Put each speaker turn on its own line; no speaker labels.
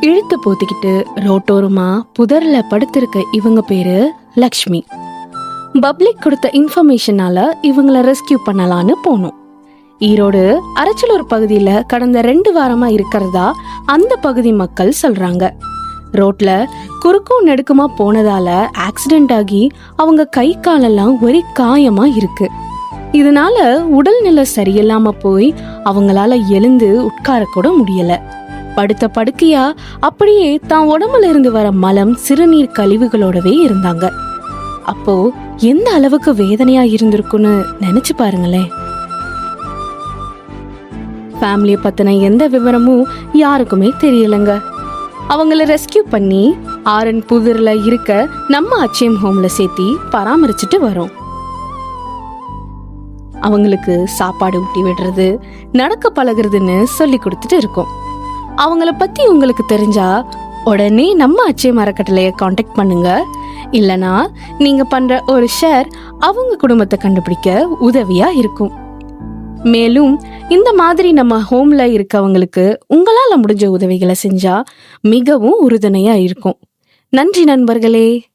இழுத்து போத்திக்கிட்டு ரோட்டோரமா புதர்ல படுத்திருக்க இவங்க பேரு லக்ஷ்மி. பப்ளிக் கொடுத்த இன்ஃபர்மேஷனால இவங்களை ரெஸ்கியூ பண்ணலான்னு போனோம். ஈரோடு அரச்சலூர் பகுதியில கடந்த ரெண்டு வாரமா இருக்கிறதா அந்த பகுதி மக்கள் சொல்றாங்க. ரோட்ல குறுக்கும் நெடுக்குமா போனதால ஆக்சிடென்ட் ஆகி அவங்க கை காலெல்லாம் ஒரே காயமா இருக்கு. இதனால உடல்நிலை சரியில்லாம போய் அவங்களால எழுந்து உட்கார கூட படுத்த படுக்கையா அப்படியே தான் உடம்புல இருந்து வர மலம் சிறுநீர் கழிவுகளோடவே இருந்தாங்க. அப்போ எந்த அளவுக்கு வேதனையா இருந்திருக்குன்னு நினைச்சு பாருங்களேன். ஃபேமிலிய பத்தின எந்த விவரமும் யாருக்குமே தெரியலங்க. அவங்கள ரெஸ்கியூ பண்ணி ஆரன் புதிரில் இருக்க நம்ம அச்சயம் ஹோம்ல சேர்த்தி பராமரிச்சுட்டு வரோம். அவங்களுக்கு சாப்பாடு ஊட்டி விடுறது நடக்க பழகுறதுன்னு சொல்லி கொடுத்துட்டு இருக்கோம். அவங்கள பத்தி உங்களுக்கு தெரிஞ்சா உடனே நம்ம அச்சயம் அறக்கட்டளைய காண்டாக்ட் பண்ணுங்க. இல்லனா நீங்க பண்ற ஒரு ஷேர் அவங்க குடும்பத்தை கண்டுபிடிக்க உதவியா இருக்கும். மேலும் இந்த மாதிரி நம்ம ஹோம்ல இருக்கவங்களுக்கு உங்களால முடிஞ்ச உதவிகளை செஞ்சா மிகவும் உறுதுணையா இருக்கும். நன்றி நண்பர்களே.